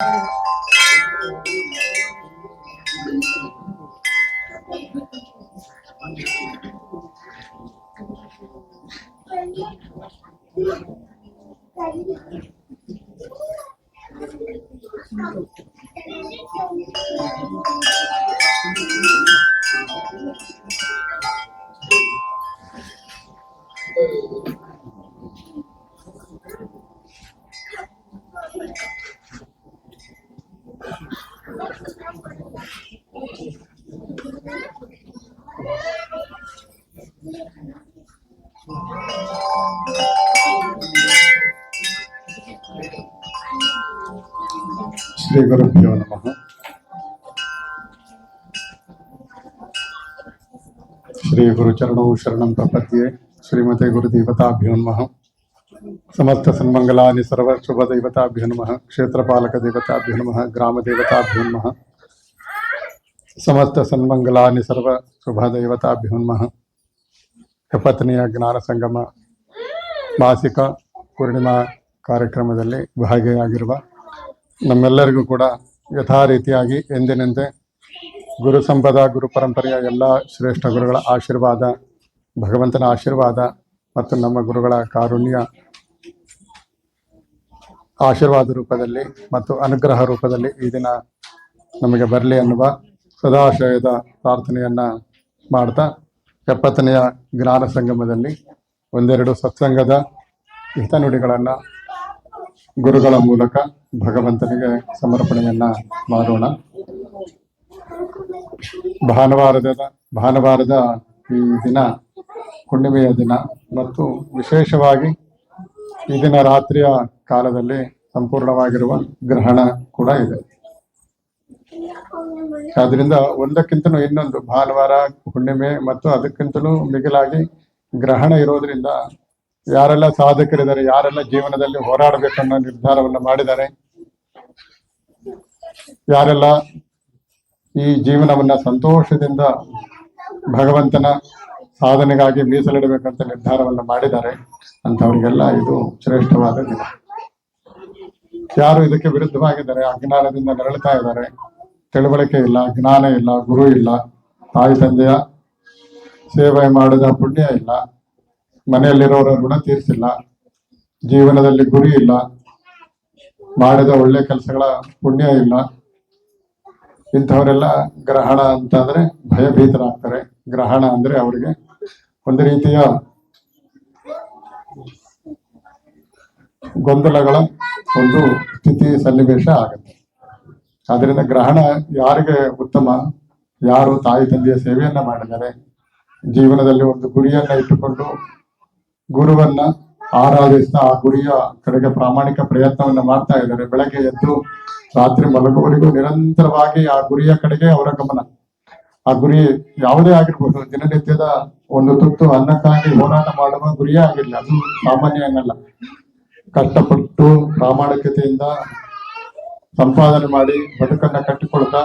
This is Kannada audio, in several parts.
ಶ್ರೀ ಗುರುಭ್ಯೋ श्री गुरुभ्यो नमः। श्री गुरुचरणौ शरणं प्रपद्ये श्रीमते गुरुदेवताभ्यो नमः। समस्त सन्मङ्गलानि सर्वशुभदेवताभ्यो नमः, क्षेत्रपालकदेवताभ्यो नमः, ग्रामदेवताभ्यो नमः। समस्त सन्मङ्गलानि सर्वशुभदेवताभ्यो नमः। ಕಪತ್ನಿಯ ಜ್ಞಾನ ಸಂಗಮ ಮಾಸಿಕ ಪೂರ್ಣಿಮಾ ಕಾರ್ಯಕ್ರಮದಲ್ಲಿ ಭಾಗಿಯಾಗಿರುವ ನಮ್ಮೆಲ್ಲರಿಗೂ ಕೂಡ ಯಥಾ ರೀತಿಯಾಗಿ ಎಂದಿನಂತೆ ಗುರು ಸಂಪದ, ಗುರು ಪರಂಪರೆಯ ಎಲ್ಲ ಶ್ರೇಷ್ಠ ಗುರುಗಳ ಆಶೀರ್ವಾದ, ಭಗವಂತನ ಆಶೀರ್ವಾದ ಮತ್ತು ನಮ್ಮ ಗುರುಗಳ ಕಾರುಣ್ಯ ಆಶೀರ್ವಾದ ರೂಪದಲ್ಲಿ ಮತ್ತು ಅನುಗ್ರಹ ರೂಪದಲ್ಲಿ ಈ ದಿನ ನಮಗೆ ಬರಲಿ ಅನ್ನುವ ಸದಾಶಯದ ಪ್ರಾರ್ಥನೆಯನ್ನ ಮಾಡ್ತಾ ಎಪ್ಪತ್ತನೆಯ ಜ್ಞಾನ ಸಂಗಮದಲ್ಲಿ ಒಂದೆರಡು ಸತ್ಸಂಗದ ಹಿತನುಡಿಗಳನ್ನು ಗುರುಗಳ ಮೂಲಕ ಭಗವಂತನಿಗೆ ಸಮರ್ಪಣೆಯನ್ನ ಮಾಡೋಣ. ಭಾನುವಾರದ ಭಾನುವಾರದ ಈ ದಿನ ಹುಣ್ಣಿಮೆಯ ದಿನ ಮತ್ತು ವಿಶೇಷವಾಗಿ ಈ ದಿನ ರಾತ್ರಿಯ ಕಾಲದಲ್ಲಿ ಸಂಪೂರ್ಣವಾಗಿರುವ ಗ್ರಹಣ ಕೂಡ ಇದೆ. ಆದ್ರಿಂದ ಒಂದಕ್ಕಿಂತಲೂ ಇನ್ನೊಂದು ಭಾನುವಾರ, ಹುಣ್ಣಿಮೆ ಮತ್ತು ಅದಕ್ಕಿಂತಲೂ ಮಿಗಿಲಾಗಿ ಗ್ರಹಣ ಇರೋದ್ರಿಂದ ಯಾರೆಲ್ಲ ಸಾಧಕರಿದ್ದಾರೆ, ಯಾರೆಲ್ಲ ಜೀವನದಲ್ಲಿ ಹೋರಾಡಬೇಕನ್ನೋ ನಿರ್ಧಾರವನ್ನು ಮಾಡಿದ್ದಾರೆ. ಯಾರೆಲ್ಲ ಈ ಜೀವನವನ್ನ ಸಂತೋಷದಿಂದ ಭಗವಂತನ ಸಾಧನೆಗಾಗಿ ಮೀಸಲಿಡಬೇಕಂತ ನಿರ್ಧಾರವನ್ನು ಮಾಡಿದ್ದಾರೆ ಅಂತವರಿಗೆಲ್ಲ ಇದು ಶ್ರೇಷ್ಠವಾದ ದಿನ. ಯಾರು ಇದಕ್ಕೆ ವಿರುದ್ಧವಾಗಿದ್ದಾರೆ, ಅಜ್ಞಾನದಿಂದ ನರಳುತ್ತಾ ಇದ್ದಾರೆ ತಿಳುವಳಿಕೆ ಇಲ್ಲ, ಜ್ಞಾನ ಇಲ್ಲ, ಗುರು ಇಲ್ಲ, ತಾಯಿ ತಂದೆಯ ಸೇವೆ ಮಾಡಿದ ಪುಣ್ಯ ಇಲ್ಲ, ಮನೆಯಲ್ಲಿರೋರ ಋಣ ತೀರಿಸಿಲ್ಲ, ಜೀವನದಲ್ಲಿ ಗುರಿ ಇಲ್ಲ, ಮಾಡಿದ ಒಳ್ಳೆ ಕೆಲಸಗಳ ಪುಣ್ಯ ಇಲ್ಲ. ಇಂಥವರೆಲ್ಲ ಗ್ರಹಣ ಅಂತಂದ್ರೆ ಭಯಭೀತರಾಗ್ತಾರೆ. ಗ್ರಹಣ ಅಂದ್ರೆ ಅವರಿಗೆ ಒಂದು ರೀತಿಯ ಗೊಂದಲಗಳ ಒಂದು ಸ್ಥಿತಿ ಸನ್ನಿವೇಶ ಆಗುತ್ತೆ. ಆದ್ರಿಂದ ಗ್ರಹಣ ಯಾರಿಗೆ ಉತ್ತಮ, ಯಾರು ತಾಯಿ ತಂದೆಯ ಸೇವೆಯನ್ನ ಮಾಡಿದ್ದಾರೆ ಜೀವನದಲ್ಲಿ ಒಂದು ಗುರಿಯನ್ನ ಇಟ್ಟುಕೊಂಡು ಗುರುವನ್ನ ಆರಾಧಿಸ್ತಾ ಆ ಗುರಿಯ ಕಡೆಗೆ ಪ್ರಾಮಾಣಿಕ ಪ್ರಯತ್ನವನ್ನ ಮಾಡ್ತಾ ಇದ್ದಾರೆ. ಬೆಳಗ್ಗೆ ಎದ್ದು ರಾತ್ರಿ ಮಲಗುವವರೆಗೂ ನಿರಂತರವಾಗಿ ಆ ಗುರಿಯ ಕಡೆಗೆ ಅವರ ಗಮನ. ಆ ಗುರಿ ಯಾವುದೇ ಆಗಿರ್ಬೋದು, ದಿನನಿತ್ಯದ ಒಂದು ತುತ್ತು ಅನ್ನಕ್ಕಾಗಿ ಹೋರಾಟ ಮಾಡುವ ಗುರಿಯೇ ಆಗಿರ್ಲಿ. ಅದು ಸಾಮಾನ್ಯ ಏನಲ್ಲ ಕಷ್ಟಪಟ್ಟು ಪ್ರಾಮಾಣಿಕತೆಯಿಂದ ಸಂಪಾದನೆ ಮಾಡಿ ಬದುಕನ್ನ ಕಟ್ಟಿಕೊಳ್ತಾ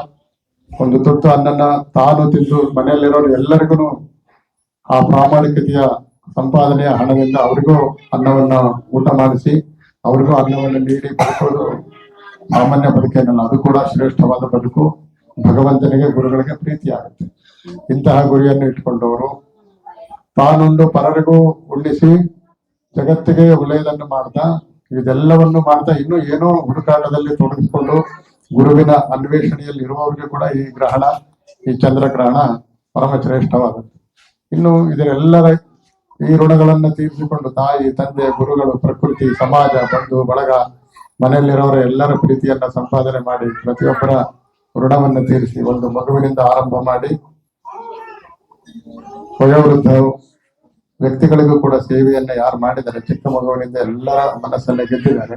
ಒಂದು ತುತ್ತು ಅನ್ನನ್ನ ತಾನು ತಿಂದು ಮನೆಯಲ್ಲಿರೋರು ಎಲ್ಲರಿಗೂ ಆ ಪ್ರಾಮಾಣಿಕತೆಯ ಸಂಪಾದನೆಯ ಹಣದಿಂದ ಅವರಿಗೂ ಅನ್ನವನ್ನ ಊಟ ಮಾಡಿಸಿ, ಅವ್ರಿಗೂ ಅನ್ನವನ್ನು ನೀಡಿ ಬದುಕೋದು ಸಾಮಾನ್ಯ ಬದುಕೇನಲ್ಲ, ಅದು ಕೂಡ ಶ್ರೇಷ್ಠವಾದ ಬದುಕು. ಭಗವಂತನಿಗೆ ಗುರುಗಳಿಗೆ ಪ್ರೀತಿ ಆಗುತ್ತೆ. ಇಂತಹ ಗುರಿಯನ್ನು ಇಟ್ಕೊಂಡವರು ತಾನೊಂದು ಪರರಿಗೂ ಉಳಿಸಿ ಜಗತ್ತಿಗೆ ಒಳ್ಳೆಯದನ್ನು ಮಾಡ್ತಾ ಇದೆಲ್ಲವನ್ನು ಮಾಡ್ತಾ ಇನ್ನೂ ಏನೋ ಹುಡುಕಾಟದಲ್ಲಿ ತೊಡಗಿಸಿಕೊಂಡು ಗುರುವಿನ ಅನ್ವೇಷಣೆಯಲ್ಲಿ ಇರುವವರಿಗೆ ಕೂಡ ಈ ಗ್ರಹಣ, ಈ ಚಂದ್ರಗ್ರಹಣ ಪರಮ ಶ್ರೇಷ್ಠವಾದದ್ದು ಇನ್ನು ಇದರೆಲ್ಲರ ಈ ಋಣಗಳನ್ನ ತೀರಿಸಿಕೊಂಡು ತಾಯಿ, ತಂದೆ, ಗುರುಗಳು, ಪ್ರಕೃತಿ, ಸಮಾಜ, ಬಂಧು, ಬಳಗ, ಮನೆಯಲ್ಲಿರೋರ ಎಲ್ಲರ ಪ್ರೀತಿಯನ್ನ ಸಂಪಾದನೆ ಮಾಡಿ ಪ್ರತಿಯೊಬ್ಬರ ಋಣವನ್ನು ತೀರಿಸಿ ಒಂದು ಮಗುವಿನಿಂದ ಆರಂಭ ಮಾಡಿ ವಯೋವೃದ್ಧ ವ್ಯಕ್ತಿಗಳಿಗೂ ಕೂಡ ಸೇವೆಯನ್ನ ಯಾರು ಮಾಡಿದ್ದಾರೆ, ಚಿಕ್ಕ ಮಗುವಿನಿಂದ ಎಲ್ಲರ ಮನಸ್ಸನ್ನ ಗೆದ್ದಿದ್ದಾರೆ.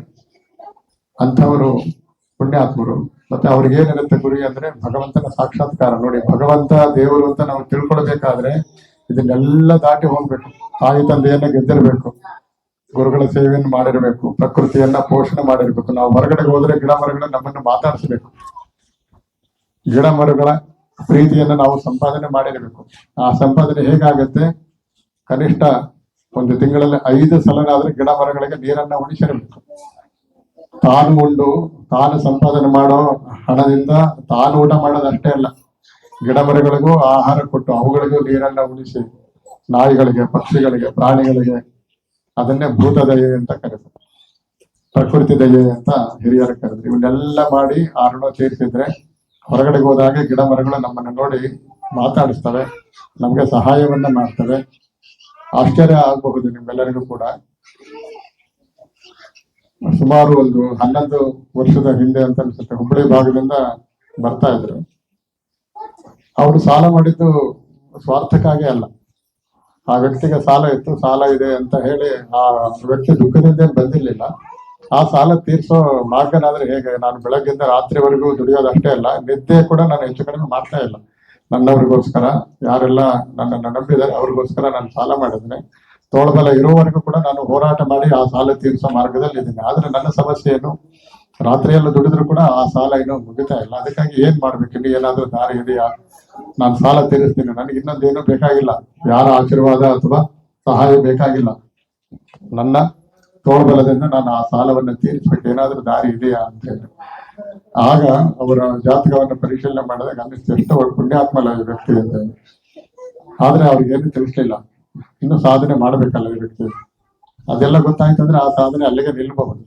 ಅಂಥವರು ಪುಣ್ಯಾತ್ಮರು. ಮತ್ತೆ ಅವ್ರಿಗೆ ಏನಿರುತ್ತೆ ಗುರಿ ಅಂದ್ರೆ ಭಗವಂತನ ಸಾಕ್ಷಾತ್ಕಾರ. ನೋಡಿ, ಭಗವಂತ, ದೇವರು ಅಂತ ನಾವು ತಿಳ್ಕೊಳ್ಬೇಕಾದ್ರೆ ಇದನ್ನೆಲ್ಲ ದಾಟಿ ಹೋಗ್ಬೇಕು. ತಾಯಿ, ತಂದೆಯನ್ನ ಗೆದ್ದಿರ್ಬೇಕು. ಗುರುಗಳ ಸೇವೆಯನ್ನು ಮಾಡಿರ್ಬೇಕು. ಪ್ರಕೃತಿಯನ್ನ ಪೋಷಣೆ ಮಾಡಿರ್ಬೇಕು. ನಾವು ಹೊರಗಡೆ ಹೋದ್ರೆ ಗಿಡ ಮರಗಳ ನಮ್ಮನ್ನು ಮಾತಾಡಿಸ್ಬೇಕು. ಗಿಡ ಮರಗಳ ಪ್ರೀತಿಯನ್ನ ನಾವು ಸಂಪಾದನೆ ಮಾಡಿರಬೇಕು. ಆ ಸಂಪಾದನೆ ಹೇಗಾಗತ್ತೆ? ಕನಿಷ್ಠ ಒಂದು ತಿಂಗಳಲ್ಲಿ ಐದು ಸಲನಾದ್ರೆ ಗಿಡ ಮರಗಳಿಗೆ ನೀರನ್ನ ಉಣಿಸಿರಬೇಕು. ತಾನು ಉಂಡು, ತಾನು ಸಂಪಾದನೆ ಮಾಡೋ ಹಣದಿಂದ ತಾನು ಊಟ ಮಾಡೋದಷ್ಟೇ ಅಲ್ಲ, ಗಿಡ ಮರಗಳಿಗೂ ಆಹಾರ ಕೊಟ್ಟು ಅವುಗಳಿಗೂ ನೀರನ್ನ ಉಣಿಸಿ, ನಾಯಿಗಳಿಗೆ, ಪಕ್ಷಿಗಳಿಗೆ, ಪ್ರಾಣಿಗಳಿಗೆ ಅದನ್ನೇ ಭೂತ ದಯೆ ಅಂತ ಕರೀತಾರೆ ಪ್ರಕೃತಿ ದಯೆ ಅಂತ ಹಿರಿಯರು ಕರೆದ್ರು. ಇವನ್ನೆಲ್ಲ ಮಾಡಿ ಆ ಋಣ ತೀರಿಸಿದ್ರೆ ಹೊರಗಡೆ ಹೋದಾಗ ಗಿಡ ಮರಗಳು ನಮ್ಮನ್ನ ನೋಡಿ ಮಾತಾಡಿಸ್ತವೆ, ನಮ್ಗೆ ಸಹಾಯವನ್ನ ಮಾಡ್ತವೆ. ಆಶ್ಚರ್ಯ ಆಗಬಹುದು ನಿಮ್ಮೆಲ್ಲರಿಗೂ ಕೂಡ. ಸುಮಾರು ಒಂದು ಹನ್ನೊಂದು ವರ್ಷದ ಹಿಂದೆ ಅಂತ ಅನ್ಸುತ್ತೆ. ಹುಬ್ಬಳ್ಳಿ ಭಾಗದಿಂದ ಬರ್ತಾ ಇದ್ರು. ಅವರು ಸಾಲ ಮಾಡಿದ್ದು ಸ್ವಾರ್ಥಕ್ಕಾಗಿ ಅಲ್ಲ. ಆ ವ್ಯಕ್ತಿಗೆ ಸಾಲ ಇತ್ತು, ಸಾಲ ಇದೆ ಅಂತ ಹೇಳಿ ಆ ವ್ಯಕ್ತಿ ದುಃಖದಿಂದ ಬಂದಿರ್ಲಿಲ್ಲ. ಆ ಸಾಲ ತೀರ್ಸೋ ಮಾರ್ಗನಾದ್ರೆ ಹೇಗೆ? ನಾನು ಬೆಳಗ್ಗಿಂದ ರಾತ್ರಿವರೆಗೂ ದುಡಿಯೋದಷ್ಟೇ ಅಲ್ಲ. ನಿದ್ದೆ ಕೂಡ ನಾನು ಹೆಚ್ಚು ಕಡಿಮೆ ಮಾಡ್ತಾ ಇಲ್ಲ. ನನ್ನವ್ರಿಗೋಸ್ಕರ, ಯಾರೆಲ್ಲ ನನ್ನನ್ನು ನಂಬಿದ್ದಾರೆ, ಅವ್ರಿಗೋಸ್ಕರ ನಾನು ಸಾಲ ಮಾಡಿದ್ದೇನೆ. ತೋಳ್ಬಲ ಇರುವವರೆಗೂ ಕೂಡ ನಾನು ಹೋರಾಟ ಮಾಡಿ ಆ ಸಾಲ ತೀರಿಸೋ ಮಾರ್ಗದಲ್ಲಿ ಇದ್ದೀನಿ. ಆದ್ರೆ ನನ್ನ ಸಮಸ್ಯೆ ಏನು? ರಾತ್ರಿಯೆಲ್ಲ ದುಡಿದ್ರು ಕೂಡ ಆ ಸಾಲ ಇನ್ನೂ ಮುಗಿತಾ ಇಲ್ಲ. ಅದಕ್ಕಾಗಿ ಏನ್ ಮಾಡ್ಬೇಕು? ಇನ್ನು ಏನಾದ್ರೂ ದಾರಿ ಇದೆಯಾ? ನಾನು ಸಾಲ ತೀರಿಸ್ತೀನಿ. ನನಗೆ ಇನ್ನೊಂದೇನು ಬೇಕಾಗಿಲ್ಲ. ಯಾರ ಆಶೀರ್ವಾದ ಅಥವಾ ಸಹಾಯ ಬೇಕಾಗಿಲ್ಲ. ನನ್ನ ತೋಳ್ಬಲದಿಂದ ನಾನು ಆ ಸಾಲವನ್ನು ತೀರಿಸ್ಬೇಕು. ಏನಾದ್ರೂ ದಾರಿ ಇದೆಯಾ ಅಂತ ಹೇಳಿ. ಆಗ ಅವರ ಜಾತಕವನ್ನು ಪರಿಶೀಲನೆ ಮಾಡಿದಾಗ ಅನ್ನಿಸ್ತು, ಎಷ್ಟು ಅವ್ರು ಪುಣ್ಯಾತ್ಮಲ ವ್ಯಕ್ತಿ ಅಂತ. ಆದ್ರೆ ಅವ್ರಿಗೆ ಏನು ತಿಳಿಸ್ಲಿಲ್ಲ. ಇನ್ನು ಸಾಧನೆ ಮಾಡ್ಬೇಕಲ್ಲ ಈ ವ್ಯಕ್ತಿ. ಅದೆಲ್ಲ ಗೊತ್ತಾಯ್ತಂದ್ರೆ ಆ ಸಾಧನೆ ಅಲ್ಲಿಗೆ ನಿಲ್ಬಹುದು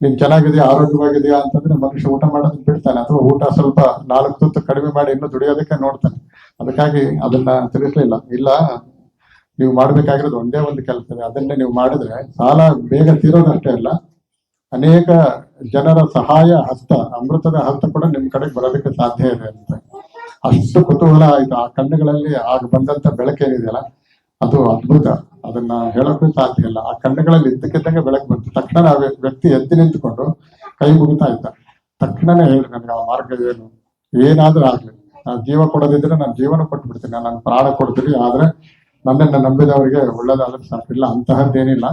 ನೀನ್ ಚೆನ್ನಾಗಿದೆಯಾ, ಆರೋಗ್ಯವಾಗಿದೆಯಾ ಅಂತಂದ್ರೆ ಮನುಷ್ಯ ಊಟ ಮಾಡೋದನ್ನ ಬಿಡ್ತಾನೆ, ಅಥವಾ ಊಟ ಸ್ವಲ್ಪ ನಾಲ್ಕು ತುತ್ತು ಕಡಿಮೆ ಮಾಡಿ ಇನ್ನು ದುಡಿಯೋದಕ್ಕೆ ನೋಡ್ತಾನೆ. ಅದಕ್ಕಾಗಿ ಅದನ್ನ ತಿಳಿಸ್ಲಿಲ್ಲ. ಇಲ್ಲ, ನೀವು ಮಾಡ್ಬೇಕಾಗಿರೋದು ಒಂದೇ ಒಂದು ಕೆಲಸ ಅದನ್ನೇ ನೀವು ಮಾಡಿದ್ರೆ ಸಾಲ ಬೇಗ ತೀರೋದಷ್ಟೇ ಅಲ್ಲ, ಅನೇಕ ಜನರ ಸಹಾಯ ಹಸ್ತ, ಅಮೃತದ ಹಸ್ತ ಕೂಡ ನಿಮ್ ಕಡೆಗೆ ಬರೋದಕ್ಕೆ ಸಾಧ್ಯ ಇದೆ ಅಂತ. ಅಷ್ಟು ಕುತೂಹಲ ಆಯ್ತು. ಆ ಕಣ್ಣುಗಳಲ್ಲಿ ಆಗ ಬಂದಂತ ಬೆಳಕೇನಿದೆಯಲ್ಲ ಅದು ಅದ್ಭುತ. ಅದನ್ನ ಹೇಳೋಕೆ ಸಾಧ್ಯ ಇಲ್ಲ. ಆ ಕಣ್ಣುಗಳಲ್ಲಿ ಇದ್ದಕ್ಕಿದ್ದಂಗೆ ಬೆಳಕು ಬಂತು. ತಕ್ಷಣ ಆ ವ್ಯಕ್ತಿ ಎದ್ದು ನಿಂತುಕೊಂಡು ಕೈ ಮುಗಿತಾ ಇದ್ದ. ತಕ್ಷಣನೇ ಹೇಳಿ ನನಗೆ, ಆ ಮಾರ್ಗ ಏನು? ಏನಾದ್ರೂ ಆಗ್ಲಿ. ನಾನು ಜೀವ ಕೊಡೋದಿದ್ರೆ ನಾನು ಜೀವನ ಕೊಟ್ಟು ಬಿಡ್ತೀನಿ ನಾನು ಪ್ರಾಣ ಕೊಡ್ತೀನಿ. ಆದ್ರೆ ನನ್ನನ್ನು ನಂಬಿದವರಿಗೆ ಒಳ್ಳೇದಾದ್ರೆ ಸಾಕಿಲ್ಲ ಅಂತಹದ್ದೇನಿಲ್ಲ.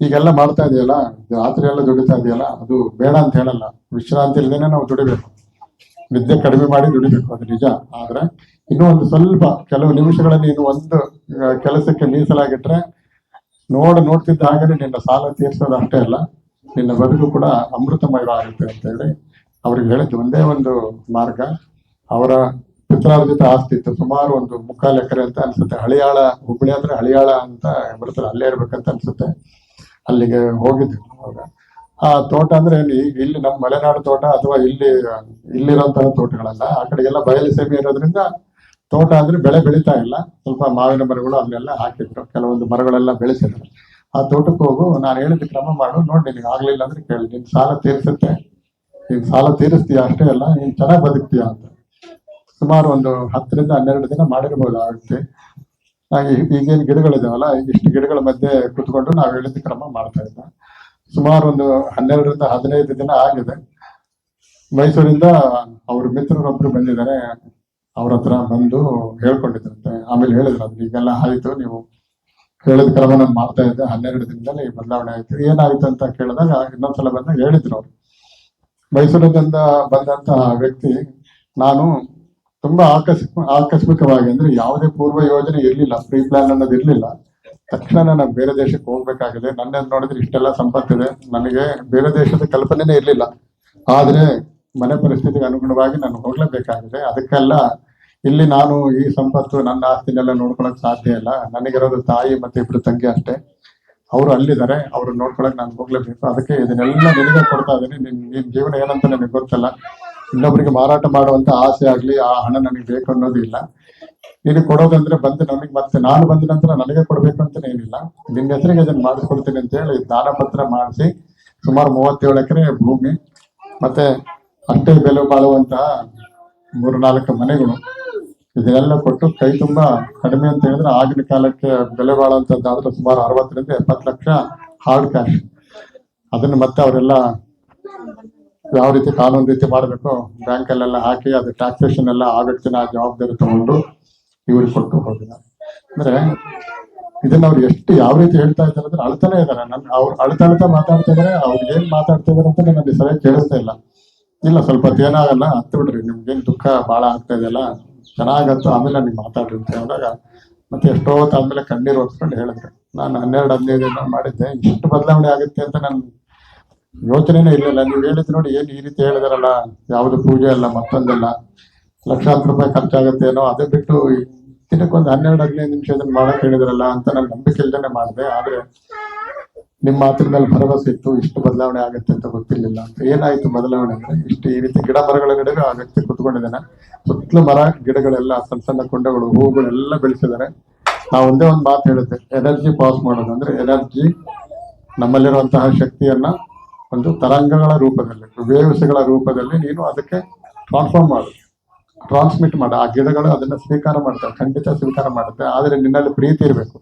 ಈಗೆಲ್ಲ ಮಾಡ್ತಾ ಇದೆಯಲ್ಲ, ರಾತ್ರಿ ಎಲ್ಲ ದುಡಿತಾ ಇದೆಯಲ್ಲ, ಅದು ಬೇಡ ಅಂತ ಹೇಳಲ್ಲ. ವಿಶ್ರಾಂತಿ ಇಲ್ಲದೇನೆ ನಾವು ದುಡಿಬೇಕು. ನಿದ್ದೆ ಕಡಿಮೆ ಮಾಡಿ ದುಡಿಬೇಕು, ಅದು ನಿಜ. ಆದ್ರೆ ಇನ್ನೂ ಒಂದು ಸ್ವಲ್ಪ, ಕೆಲವು ನಿಮಿಷಗಳಲ್ಲಿ ಇನ್ನು ಒಂದು ಕೆಲಸಕ್ಕೆ ಮೀಸಲಾಗಿಟ್ರೆ ನೋಡ, ನೋಡ್ತಿದ್ದ ಹಾಗೆ ನಿನ್ನ ಸಾಲ ತೀರ್ಸೋದು ಅಷ್ಟೇ ಅಲ್ಲ, ನಿನ್ನ ಬದುಕು ಕೂಡ ಅಮೃತಮಯವಾಗುತ್ತೆ ಅಂತ ಹೇಳಿ ಅವ್ರಿಗೆ ಹೇಳಿದ್ದು. ಒಂದೇ ಒಂದು ಮಾರ್ಗ, ಅವರ ಪಿತ್ರಾರ್ಜಿತ ಆಸ್ತಿ ಇತ್ತು. ಸುಮಾರು ಒಂದು ಮುಕ್ಕಾಲು ಎಕರೆ ಅಂತ ಅನ್ಸುತ್ತೆ. ಹಳಿಯಾಳ ಹುಬ್ಬಳ್ಳಿ ಅಂದ್ರೆ ಹಳಿಯಾಳ ಅಂತ ಬರ್ತಾರೆ ಅಲ್ಲೇ ಇರ್ಬೇಕಂತ ಅನ್ಸುತ್ತೆ. ಅಲ್ಲಿಗೆ ಹೋಗಿದ್ವಿ. ಅವಾಗ ಆ ತೋಟ ಅಂದ್ರೆ ಇಲ್ಲಿ- ನಮ್ಮ ಮಲೆನಾಡು ತೋಟ ಅಥವಾ ಇಲ್ಲಿ ಇಲ್ಲಿರೋಂತಹ ತೋಟಗಳಲ್ಲ. ಆ ಕಡೆಗೆಲ್ಲ ಬಯಲು ಸೇಮಿ ಇರೋದ್ರಿಂದ ತೋಟ ಅಂದ್ರೆ ಬೆಳೆ ಬೆಳೀತಾ ಇಲ್ಲ. ಸ್ವಲ್ಪ ಮಾವಿನ ಮರಗಳು ಅಲ್ಲೆಲ್ಲ ಹಾಕಿದ್ರು. ಕೆಲವೊಂದು ಮರಗಳೆಲ್ಲ ಬೆಳೆಸಿದ್ರು. ಆ ತೋಟಕ್ಕೆ ಹೋಗು, ನಾನು ಹೇಳಿದ ಕ್ರಮ ಮಾಡು. ನೋಡಿ ನಿನಗೆ ಆಗ್ಲಿಲ್ಲ ಅಂದ್ರೆ ಕೇಳಿ. ನಿನ್ ಸಾಲ ತೀರಿಸುತ್ತೆ. ನೀನ್ ಸಾಲ ತೀರಿಸ್ತೀಯ? ಅಷ್ಟೇ ಅಲ್ಲ, ನೀನ್ ಚೆನ್ನಾಗಿ ಬದುಕ್ತೀಯ ಅಂತ. ಸುಮಾರು ಒಂದು ಹತ್ತರಿಂದ ಹನ್ನೆರಡು ದಿನ ಮಾಡಿರ್ಬೋದು ಆ ವ್ಯಕ್ತಿ ಹಾಗೆ ಈಗೇನು ಗಿಡಗಳಿದಾವಲ್ಲ, ಇಷ್ಟು ಗಿಡಗಳ ಮಧ್ಯೆ ಕುತ್ಕೊಂಡು ನಾವು ಹೇಳಿದ ಕ್ರಮ ಮಾಡ್ತಾ ಇದ್ದ. ಸುಮಾರು ಒಂದು ಹನ್ನೆರಡರಿಂದ ಹದಿನೈದು ದಿನ ಆಗಿದೆ. ಮೈಸೂರಿಂದ ಅವ್ರ ಮಿತ್ರರೊಬ್ರು ಬಂದಿದ್ದಾರೆ. ಅವ್ರ ಹತ್ರ ಬಂದು ಹೇಳ್ಕೊಂಡಿದ್ರಂತೆ. ಆಮೇಲೆ ಹೇಳಿದ್ರು, ಅದು ಈಗೆಲ್ಲ ಆಯ್ತು, ನೀವು ಹೇಳಿದ ಕ್ರಮ ನಾನು ಮಾಡ್ತಾ ಇದ್ದೆ. ಹನ್ನೆರಡು ದಿನದಲ್ಲಿ ಬದಲಾವಣೆ ಆಯ್ತು. ಏನಾಯ್ತು ಅಂತ ಕೇಳಿದಾಗ ಇನ್ನೊಂದ್ಸಲ ಬಂದಾಗ ಹೇಳಿದ್ರು ಅವ್ರು. ಮೈಸೂರಿನಿಂದ ಬಂದಂತ ವ್ಯಕ್ತಿ, ನಾನು ತುಂಬಾ ಆಕಸ್ಮಿಕ ಆಕಸ್ಮಿಕವಾಗಿ ಅಂದ್ರೆ ಯಾವುದೇ ಪೂರ್ವ ಯೋಜನೆ ಇರ್ಲಿಲ್ಲ ಪ್ರೀ ಪ್ಲಾನ್ ಅನ್ನೋದು ಇರ್ಲಿಲ್ಲ. ತಕ್ಷಣ ನಾನು ಬೇರೆ ದೇಶಕ್ಕೆ ಹೋಗ್ಬೇಕಾಗಿದೆ. ನನ್ನ ನೋಡಿದ್ರೆ ಇಷ್ಟೆಲ್ಲ ಸಂಪತ್ತಿದೆ. ನನಗೆ ಬೇರೆ ದೇಶದ ಕಲ್ಪನೆನೇ ಇರ್ಲಿಲ್ಲ. ಆದ್ರೆ ಮನೆ ಪರಿಸ್ಥಿತಿಗೆ ಅನುಗುಣವಾಗಿ ನಾನು ಹೋಗ್ಲೇಬೇಕಾಗಿದೆ. ಅದಕ್ಕೆಲ್ಲ ಇಲ್ಲಿ ನಾನು ಈ ಸಂಪತ್ತು, ನನ್ನ ಆಸ್ತಿನೆಲ್ಲ ನೋಡ್ಕೊಳಕ್ ಸಾಧ್ಯ ಇಲ್ಲ. ನನಗಿರೋದು ತಾಯಿ ಮತ್ತೆ ಇಬ್ರು ತಂಗಿ ಅಷ್ಟೇ. ಅವರು ಅಲ್ಲಿದ್ದಾರೆ. ಅವ್ರು ನೋಡ್ಕೊಳಕ್ ನಾನು ಹೋಗ್ಲೇಬೇಕು. ಅದಕ್ಕೆ ಇದನ್ನೆಲ್ಲ ನಿನಗೆ ಕೊಡ್ತಾ ಇದ್ದೀನಿ. ನಿನ್ ನಿನ್ ಜೀವನ ಏನಂತ ನನಗೆ ಗೊತ್ತಲ್ಲ. ಇನ್ನೊಬ್ಬರಿಗೆ ಮಾರಾಟ ಮಾಡುವಂತ ಆಸೆ ಆಗ್ಲಿ, ಆ ಹಣ ನನಗೆ ಬೇಕು ಅನ್ನೋದು ಇಲ್ಲ ನೀನು ಕೊಡೋದಂದ್ರೆ ಬಂದು ನನಗೆ ಮತ್ತೆ ನಾನು ಬಂದ ನಂತರ ನನಗೆ ಕೊಡಬೇಕು ಅಂತ ಏನಿಲ್ಲ. ನಿನ್ನ ಹೆಸರಿಗೆ ಅದನ್ನ ಮಾಡಿಸ್ಕೊಡ್ತೀನಿ ಅಂತ ಹೇಳಿ ದಾನ ಪತ್ರ ಮಾಡಿಸಿ ಸುಮಾರು ಮೂವತ್ತೇಳು ಎಕರೆ ಭೂಮಿ, ಮತ್ತೆ ಅಷ್ಟೇ ಬೆಲೆ ಬಾಳುವಂತಹ ಮೂರು ನಾಲ್ಕು ಮನೆಗಳು. ಇದನ್ನೆಲ್ಲ ಕೊಟ್ಟು ಕೈ ತುಂಬಾ ಕಡಿಮೆ ಅಂತ ಹೇಳಿದ್ರೆ ಆಗಿನ ಕಾಲಕ್ಕೆ ಬೆಲೆ ಬಾಳುವಂತದ್ದಾದ್ರೆ ಸುಮಾರು ಅರವತ್ತರಿಂದ ಎಪ್ಪತ್ತು ಲಕ್ಷ ಹಾರ್ಡ್ ಕ್ಯಾಶ್ ಅದನ್ನ ಮತ್ತೆ ಅವರೆಲ್ಲ ಯಾವ ರೀತಿ ಕಾನೂನು ರೀತಿ ಮಾಡಬೇಕು ಬ್ಯಾಂಕಲ್ಲೆಲ್ಲ ಹಾಕಿ ಅದು ಟ್ಯಾಕ್ಸೇಷನ್ ಎಲ್ಲ ಆ ವ್ಯಕ್ತಿನ ಜವಾಬ್ದಾರಿ ತಗೊಂಡು ಇವ್ರಿಗೆ ಕೊಟ್ಟು ಹೋಗಿದ್ದಾರೆ. ಅಂದ್ರೆ ಇದನ್ನ ಅವ್ರು ಎಷ್ಟು ಯಾವ ರೀತಿ ಹೇಳ್ತಾ ಇದ್ದಾರೆ ಅಂದ್ರೆ ಅಳ್ತಾನೆ ಇದಾರೆ ನನ್ ಅವ್ರು ಅಳ್ತಾ ಅಳ್ತಾ ಮಾತಾಡ್ತಾ ಇದಾರೆ ಅವ್ರು ಏನ್ ಮಾತಾಡ್ತಾ ಇದಾರೆ ಅಂತ ನನಗೆ ಸರಿಯಾಗಿ ಕೇಳಿಸ್ತಾ ಇಲ್ಲ. ಇಲ್ಲ, ಸ್ವಲ್ಪ ಏನಾಗಲ್ಲ, ಹತ್ತು ಬಿಡ್ರಿ, ನಿಮ್ಗೇನ್ ದುಃಖ ಬಹಳ ಆಗ್ತಾ ಇದೆಯಲ್ಲ, ಚೆನ್ನಾಗತ್ತು, ಆಮೇಲೆ ನೀವು ಮಾತಾಡ್ರಿ ಅಂತ ಹೇಳಿದಾಗ ಮತ್ತೆ ಎಷ್ಟೋ ಆದ್ಮೇಲೆ ಕಣ್ಣೀರು ಒರೆಸ್ಕೊಂಡು ಹೇಳಿದ್ರು. ನಾನು ಹನ್ನೆರಡು, ಹದಿನೈದು ದಿನ ಮಾಡಿದ್ದೆ, ಇಷ್ಟು ಬದಲಾವಣೆ ಆಗುತ್ತೆ ಅಂತ ನಾನು ಯೋಚನೆನೇ ಇರಲಿಲ್ಲ. ನೀವು ಹೇಳಿದ್ರು ನೋಡಿ ಏನು ಈ ರೀತಿ ಹೇಳಿದಾರಲ್ಲ, ಯಾವುದು ಪೂಜೆ ಅಲ್ಲ, ಮತ್ತೊಂದಲ್ಲ, ಲಕ್ಷಾಂತರ ರೂಪಾಯಿ ಖರ್ಚಾಗತ್ತೇನೋ ಅದೇ ಬಿಟ್ಟು ದಿನಕ್ಕೊಂದು ಹನ್ನೆರಡು, ಹದಿನೈದು ನಿಮಿಷ ಇದನ್ನ ಮಾಡಕ್ ಹೇಳಿದ್ರಲ್ಲ ಅಂತ ನಾನು ನಂಬಿಕೆ ಇಲ್ದೇನೆ ಮಾಡಿದೆ. ಆದ್ರೆ ನಿಮ್ಮ ಮಾತಿನ ಮೇಲೆ ಭರವಸೆ ಇತ್ತು, ಇಷ್ಟು ಬದಲಾವಣೆ ಆಗುತ್ತೆ ಅಂತ ಗೊತ್ತಿರ್ಲಿಲ್ಲ. ಅಂತ ಏನಾಯ್ತು ಬದಲಾವಣೆ ಅಂದ್ರೆ, ಇಷ್ಟು ಈ ರೀತಿ ಗಿಡ ಮರಗಳ ಗಿಡಗಳು ಆ ವ್ಯಕ್ತಿ ಕುತ್ಕೊಂಡಿದ್ದಾನೆ. ಸುತ್ತಲೂ ಮರ ಗಿಡಗಳೆಲ್ಲ, ಸಣ್ಣ ಸಣ್ಣ ಕೊಂಡಗಳು, ಹೂವುಗಳೆಲ್ಲ ಬೆಳೆಸಿದ್ದಾರೆ ನಾವು ಒಂದೇ ಒಂದು ಮಾತು ಹೇಳುತ್ತೆ, ಎನರ್ಜಿ ಪಾಸ್ ಮಾಡೋದು. ಅಂದ್ರೆ ಎನರ್ಜಿ ನಮ್ಮಲ್ಲಿರುವಂತಹ ಶಕ್ತಿಯನ್ನ ಒಂದು ತರಂಗಗಳ ರೂಪದಲ್ಲಿ ವೇವ್ಸ್ಗಳ ರೂಪದಲ್ಲಿ ನೀನು ಅದಕ್ಕೆ ಟ್ರಾನ್ಸ್ಫಾರ್ಮ್ ಮಾಡು. ಟ್ರಾನ್ಸ್ಮಿಟ್ ಮಾಡು. ಆ ಗಿಡಗಳು ಅದನ್ನ ಸ್ವೀಕಾರ ಮಾಡ್ತವೆ, ಖಂಡಿತ ಸ್ವೀಕಾರ ಮಾಡುತ್ತೆ. ಆದರೆ ನಿನ್ನಲ್ಲಿ ಪ್ರೀತಿ ಇರಬೇಕು.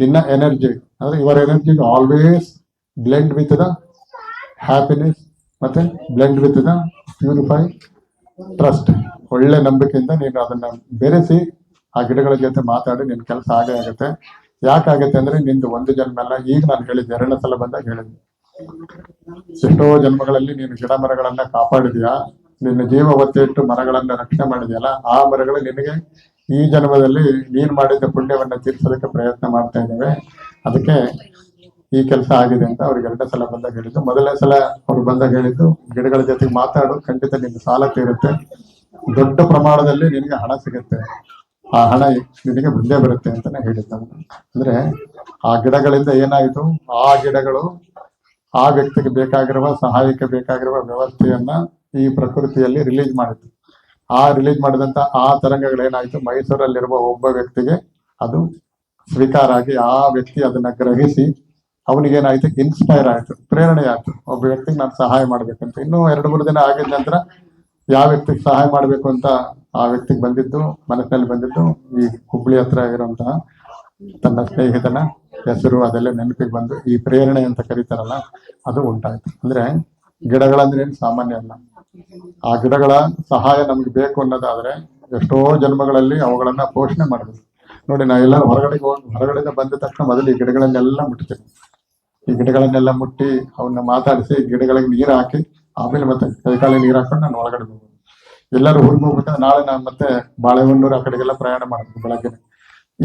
ನಿನ್ನ ಎನರ್ಜಿ ಅಂದ್ರೆ ಇವರ್ energy always blend with the happiness ಮತ್ತೆ blend with the purify trust ಒಳ್ಳೆ ನಂಬಿಕೆಯಿಂದ ನೀನು ಅದನ್ನ ಬೆರೆಸಿ ಆ ಗಿಡಗಳ ಜೊತೆ ಮಾತಾಡಿ ನಿನ್ ಕೆಲಸ ಆಗೇ ಆಗುತ್ತೆ. ಯಾಕಾಗತ್ತೆ ಅಂದ್ರೆ ನಿಂದು ಒಂದು ಜನ್ಮ ಅಲ್ಲ ಈಗ ನಾನು ಹೇಳಿದ್ದೆ ಎರಡನೇ ಸಲ ಬಂದಾಗ ಹೇಳಿದ್ದೆ ಎಷ್ಟೋ ಜನ್ಮಗಳಲ್ಲಿ ನೀನು ಗಿಡ ಮರಗಳನ್ನ ಕಾಪಾಡಿದ್ಯಾ? ನಿನ್ನ ಜೀವ ಒತ್ತಿಟ್ಟು ಮರಗಳನ್ನ ರಕ್ಷಣೆ ಮಾಡಿದೆಯಲ್ಲ, ಆ ಮರಗಳು ನಿನಗೆ ಈ ಜನ್ಮದಲ್ಲಿ ನೀನ್ ಮಾಡಿದ ಪುಣ್ಯವನ್ನ ತೀರ್ಸೋದಕ್ಕೆ ಪ್ರಯತ್ನ ಮಾಡ್ತಾ ಇದ್ದೇವೆ. ಅದಕ್ಕೆ ಈ ಕೆಲಸ ಆಗಿದೆ ಅಂತ ಅವ್ರಿಗೆ ಎರಡನೇ ಸಲ ಬಂದಾಗ ಹೇಳಿದ್ದು. ಮೊದಲನೇ ಸಲ ಅವ್ರು ಬಂದಾಗ ಹೇಳಿದ್ದು, ಗಿಡಗಳ ಜೊತೆಗೆ ಮಾತಾಡು, ಖಂಡಿತ ನಿನ್ನ ಸಾಲ ತೀರುತ್ತೆ. ದೊಡ್ಡ ಪ್ರಮಾಣದಲ್ಲಿ ನಿನಗೆ ಹಣ ಸಿಗುತ್ತೆ. ಆ ಹಣ ನಿನಗೆ ಮುಂದೆ ಬರುತ್ತೆ ಅಂತಾನೆ ಹೇಳಿದ್ದ ಅಂದ್ರೆ ಆ ಗಿಡಗಳಿಂದ ಏನಾಯಿತು? ಆ ಗಿಡಗಳು ಆ ವ್ಯಕ್ತಿಗೆ ಬೇಕಾಗಿರುವ ಸಹಾಯಕ್ಕೆ ಬೇಕಾಗಿರುವ ವ್ಯವಸ್ಥೆಯನ್ನ ಈ ಪ್ರಕೃತಿಯಲ್ಲಿ ರಿಲೀಸ್ ಮಾಡಿತು ಆ ರಿಲೀಸ್ ಮಾಡಿದಂತ ಆ ತರಂಗಗಳು ಏನಾಯ್ತು? ಮೈಸೂರಲ್ಲಿರುವ ಒಬ್ಬ ವ್ಯಕ್ತಿಗೆ ಅದು ಸ್ವೀಕಾರ ಆಗಿ ಆ ವ್ಯಕ್ತಿ ಅದನ್ನ ಗ್ರಹಿಸಿ ಅವನಿಗೇನಾಯ್ತು? ಇನ್ಸ್ಪೈರ್ ಆಯ್ತು, ಪ್ರೇರಣೆ ಆಯ್ತು. ಒಬ್ಬ ವ್ಯಕ್ತಿಗೆ ನಾನು ಸಹಾಯ ಮಾಡ್ಬೇಕಂತ. ಇನ್ನು ಎರಡು, ಮೂರು ದಿನ ಆಗಿದ ನಂತರ ಯಾವ ವ್ಯಕ್ತಿಗೆ ಸಹಾಯ ಮಾಡ್ಬೇಕು ಅಂತ ಆ ವ್ಯಕ್ತಿಗೆ ಬಂದಿದ್ದು, ಮನಸ್ಸಿನಲ್ಲಿ ಬಂದಿದ್ದು ಈ ಹುಬ್ಳಿ ಹತ್ರ ಇರುವಂತಹ ತನ್ನ ಸ್ನೇಹಿತನ ಹೆಸರು ಅದೆಲ್ಲ ನೆನಪಿಗೆ ಬಂದು ಈ ಪ್ರೇರಣೆ ಅಂತ ಕರೀತಾರಲ್ಲ, ಅದು ಉಂಟಾಯ್ತು. ಅಂದ್ರೆ ಗಿಡಗಳಂದ್ರೆ ಏನು ಸಾಮಾನ್ಯ ಅಲ್ಲ. ಆ ಗಿಡಗಳ ಸಹಾಯ ನಮ್ಗೆ ಬೇಕು ಅನ್ನೋದಾದ್ರೆ ಎಷ್ಟೋ ಜನ್ಮಗಳಲ್ಲಿ ಅವುಗಳನ್ನ ಪೋಷಣೆ ಮಾಡಬೇಕು ನೋಡಿ ನಾ ಎಲ್ಲ ಹೊರಗಡೆ ಹೋಗಿ, ಹೊರಗಡೆಯಿಂದ ಬಂದ ತಕ್ಷಣ ಮೊದಲು ಈ ಗಿಡಗಳನ್ನೆಲ್ಲ ಮುಟ್ತೀನಿ ಈ ಗಿಡಗಳನ್ನೆಲ್ಲ ಮುಟ್ಟಿ ಅವನ್ನ ಮಾತಾಡಿಸಿ ಗಿಡಗಳಿಗೆ ನೀರು ಹಾಕಿ, ಆಮೇಲೆ ಮತ್ತೆ ಕೈಕಾಲಿ ನೀರು ಹಾಕೊಂಡು ನಾನು ಒಳಗಡೆ ಹೋಗೋದು. ಎಲ್ಲರೂ ಹೋಗ್ಬೇಕಂದ್ರೆ ನಾಳೆ ನಾನು ಮತ್ತೆ ಬಾಳೆಹೊನ್ನೂರು ಆ ಕಡೆಗೆಲ್ಲ ಪ್ರಯಾಣ ಮಾಡ್ತೀನಿ ಬೆಳಗ್ಗೆ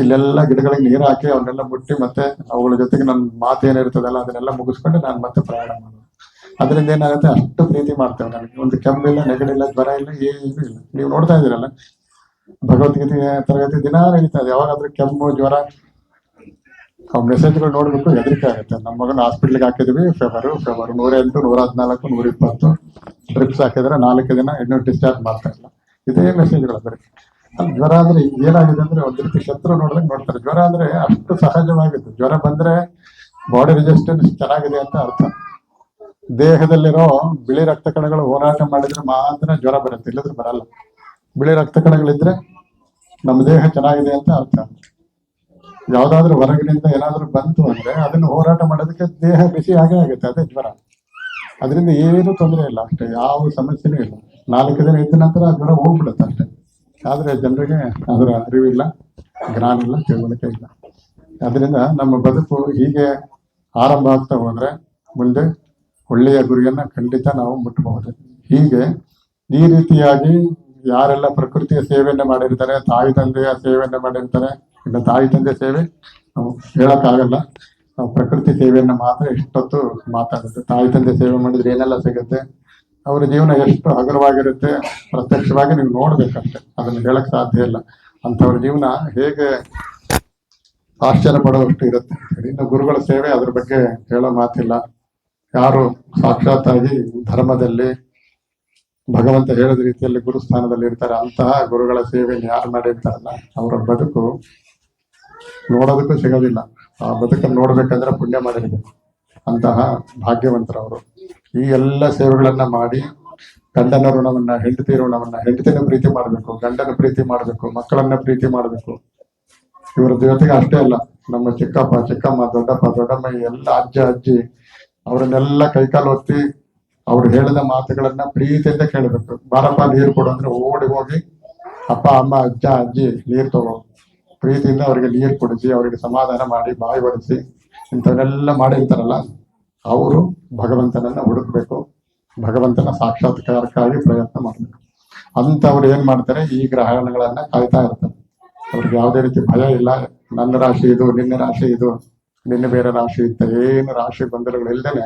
ಇಲ್ಲೆಲ್ಲ ಗಿಡಗಳಿಗೆ ನೀರು ಹಾಕಿ ಅವನ್ನೆಲ್ಲ ಮುಟ್ಟಿ ಮತ್ತೆ ಅವುಗಳ ಜೊತೆಗೆ ನನ್ನ ಮಾತು ಏನಿರ್ತದಲ್ಲ ಅದನ್ನೆಲ್ಲ ಮುಗಿಸ್ಕೊಂಡು ನಾನು ಮತ್ತೆ ಪ್ರಯಾಣ ಮಾಡೋದು. ಅದರಿಂದ ಏನಾಗುತ್ತೆ, ಅಷ್ಟು ಪ್ರೀತಿ ಮಾಡ್ತೇವೆ ನನಗೆ ಒಂದು ಕೆಮ್ಮಿಲ್ಲ, ನೆಗಡಿಲ್ಲ, ಜ್ವರ ಇಲ್ಲ, ಏನು ಇಲ್ಲ. ನೀವು ನೋಡ್ತಾ ಇದ್ದೀರಲ್ಲ? ಭಗವದ್ಗೀತೆ ತರಗತಿ ದಿನ ನಡೀತಾ ಇದೆ. ಯಾವಾಗಾದ್ರೂ ಕೆಮ್ಮು, ಜ್ವರ ಆ ಮೆಸೇಜ್ಗಳು ನೋಡ್ಬೇಕು ಹೆದರಿಕೆ ಆಗುತ್ತೆ. ನಮ್ಮ ಮಗನ ಹಾಸ್ಪಿಟ್ಲಿಗೆ ಹಾಕಿದ್ವಿ ಫೆಬರು ಫೆಬರ್ ನೂರ ಎಂಟು ನೂರ ಹದಿನಾಲ್ಕು ನೂರ ಇಪ್ಪತ್ತು ಟ್ರಿಪ್ಸ್ ಹಾಕಿದ್ರೆ ನಾಲ್ಕು ದಿನ, ಇನ್ನೂ ಡಿಸ್ಚಾರ್ಜ್ ಮಾಡ್ತಾ ಇಲ್ಲ. ಇದೇ ಮೆಸೇಜ್ಗಳು ಬರೀ. ಅಲ್ಲಿ ಜ್ವರ ಅಂದ್ರೆ ಏನಾಗಿದೆ ಅಂದ್ರೆ ಒಂದ್ ರೀತಿ ಶತ್ರು ನೋಡಿದ್ರೆ ನೋಡ್ತಾರೆ. ಜ್ವರ ಅಂದ್ರೆ ಅಷ್ಟು ಸಹಜವಾಗಿತ್ತು. ಜ್ವರ ಬಂದ್ರೆ ಬಾಡಿ ರೆಸಿಸ್ಟೆನ್ಸ್ ಚೆನ್ನಾಗಿದೆ ಅಂತ ಅರ್ಥ. ದೇಹದಲ್ಲಿರೋ ಬಿಳಿ ರಕ್ತ ಕಣಗಳು ಹೋರಾಟ ಮಾಡಿದ್ರೆ ಮಾತ್ರ ಜ್ವರ ಬರುತ್ತೆ, ಇಲ್ಲದ್ರೆ ಬರಲ್ಲ. ಬಿಳಿ ರಕ್ತ ಕಣಗಳಿದ್ರೆ ನಮ್ಮ ದೇಹ ಚೆನ್ನಾಗಿದೆ ಅಂತ ಅರ್ಥ. ಯಾವ್ದಾದ್ರು ಹೊರಗಿನಿಂದ ಏನಾದ್ರೂ ಬಂತು ಅಂದ್ರೆ ಅದನ್ನ ಹೋರಾಟ ಮಾಡೋದಕ್ಕೆ ದೇಹ ಬಿಸಿ ಆಗೇ ಆಗುತ್ತೆ, ಅದೇ ಜ್ವರ. ಅದರಿಂದ ಏನು ತೊಂದರೆ ಇಲ್ಲ ಅಷ್ಟೇ, ಯಾವ ಸಮಸ್ಯೆನೂ ಇಲ್ಲ. ನಾಲ್ಕು ದಿನ ಇದ್ದ ನಂತರ ಜ್ವರ ಹೋಗ್ಬಿಡುತ್ತೆ ಅಷ್ಟೇ. ಆದ್ರೆ ಜನರಿಗೆ ಅದರ ಅರಿವಿಲ್ಲ, ಜ್ಞಾನ ಇಲ್ಲ, ತಿಳುವಳಿಕೆ ಇಲ್ಲ. ಅದರಿಂದ ನಮ್ಮ ಬದುಕು ಹೀಗೆ ಆರಂಭ ಆಗ್ತಾ ಹೋದ್ರೆ ಮುಂದೆ ಒಳ್ಳೆಯ ಗುರಿಯನ್ನ ಖಂಡಿತ ನಾವು ಮುಟ್ಟಬಹುದು. ಹೀಗೆ ಈ ರೀತಿಯಾಗಿ ಯಾರೆಲ್ಲ ಪ್ರಕೃತಿಯ ಸೇವೆಯನ್ನ ಮಾಡಿರ್ತಾರೆ, ತಾಯಿ ತಂದೆಯ ಸೇವೆಯನ್ನ ಮಾಡಿರ್ತಾರೆ ಇನ್ನು ತಾಯಿ ತಂದೆ ಸೇವೆ, ನಾವು ಹೇಳಕ್ಕಾಗಲ್ಲ. ನಾವು ಪ್ರಕೃತಿ ಸೇವೆಯನ್ನ ಮಾತ್ರ ಇಷ್ಟೊತ್ತು ಮಾತಾಡುತ್ತೆ. ತಾಯಿ ತಂದೆ ಸೇವೆ ಮಾಡಿದ್ರೆ ಏನೆಲ್ಲ ಸಿಗುತ್ತೆ? ಅವರ ಜೀವನ ಎಷ್ಟು ಹಗುರವಾಗಿರುತ್ತೆ ಪ್ರತ್ಯಕ್ಷವಾಗಿ ನೀವು ನೋಡ್ಬೇಕಷ್ಟೆ. ಅದನ್ನು ಹೇಳಕ್ ಸಾಧ್ಯ ಇಲ್ಲ. ಅಂತವ್ರ ಜೀವನ ಹೇಗೆ ಆಶ್ಚರ್ಯ ಪಡುವಷ್ಟು ಇರುತ್ತೆ ಇನ್ನು ಗುರುಗಳ ಸೇವೆ ಅದ್ರ ಬಗ್ಗೆ ಹೇಳೋ ಮಾತಿಲ್ಲ. ಯಾರು ಸಾಕ್ಷಾತ್ತಾಗಿ ಧರ್ಮದಲ್ಲಿ ಭಗವಂತ ಹೇಳಿದ ರೀತಿಯಲ್ಲಿ ಗುರು ಸ್ಥಾನದಲ್ಲಿ ಇರ್ತಾರೆ, ಅಂತಹ ಗುರುಗಳ ಸೇವೆಯನ್ನು ಯಾರು ಮಾಡಿರ್ತಾರಲ್ಲ, ಅವರ ಬದುಕು ನೋಡೋದಕ್ಕೂ ಸಿಗೋದಿಲ್ಲ. ಆ ಬದುಕನ್ನು ನೋಡ್ಬೇಕಂದ್ರೆ ಪುಣ್ಯ ಮಾಡಿರ್ಬೇಕು. ಅಂತಹ ಭಾಗ್ಯವಂತರವರು. ಈ ಎಲ್ಲ ಸೇವೆಗಳನ್ನ ಮಾಡಿ ಗಂಡನ ಋಣವನ್ನ, ಹೆಂಡತಿ ಋಣವನ್ನ, ಹೆಂಡತಿನ ಪ್ರೀತಿ ಮಾಡಬೇಕು, ಗಂಡನ ಪ್ರೀತಿ ಮಾಡಬೇಕು, ಮಕ್ಕಳನ್ನ ಪ್ರೀತಿ ಮಾಡಬೇಕು. ಇವರ ಜೊತೆಗೆ ಅಷ್ಟೇ ಅಲ್ಲ, ನಮ್ಮ ಚಿಕ್ಕಪ್ಪ, ಚಿಕ್ಕಮ್ಮ, ದೊಡ್ಡಪ್ಪ, ದೊಡ್ಡಮ್ಮ ಎಲ್ಲ ಅಜ್ಜ, ಅಜ್ಜಿ, ಅವರನ್ನೆಲ್ಲ ಕೈಕಾಲು ಒತ್ತಿ ಅವ್ರು ಹೇಳಿದ ಮಾತುಗಳನ್ನ ಪ್ರೀತಿಯಿಂದ ಕೇಳಬೇಕು. ಬಾರಪ್ಪ, ನೀರು ಕೊಡು ಅಂದ್ರೆ ಓಡಿ ಹೋಗಿ, ಅಪ್ಪ, ಅಮ್ಮ, ಅಜ್ಜ, ಅಜ್ಜಿ, ನೀರು ತಗೋ. ಪ್ರೀತಿಯಿಂದ ಅವರಿಗೆ ನೀರು ಕುಡಿಸಿ, ಅವರಿಗೆ ಸಮಾಧಾನ ಮಾಡಿ, ಬಾಯಿ ಬಡಿಸಿ ಇಂಥವನ್ನೆಲ್ಲ ಮಾಡಿರ್ತಾರಲ್ಲ, ಅವರು ಭಗವಂತನನ್ನ ಹುಡುಕ್ಬೇಕು, ಭಗವಂತನ ಸಾಕ್ಷಾತ್ಕಾರಕ್ಕಾಗಿ ಪ್ರಯತ್ನ ಮಾಡಬೇಕು. ಅಂತವ್ರು ಏನ್ ಮಾಡ್ತಾರೆ, ಈ ಗ್ರಹಣಗಳನ್ನ ಕಾಯ್ತಾ ಇರ್ತಾರೆ. ಅವ್ರಿಗೆ ಯಾವುದೇ ರೀತಿ ಭಯ ಇಲ್ಲ, ನನ್ನ ರಾಶಿ ಇದು, ನಿನ್ನ ರಾಶಿ ಇದು, ನಿನ್ನ ಬೇರೆ ರಾಶಿ ಇತ್ತ, ಏನು ರಾಶಿ ಗೊಂದಲಗಳು ಇಲ್ಲದೇನೆ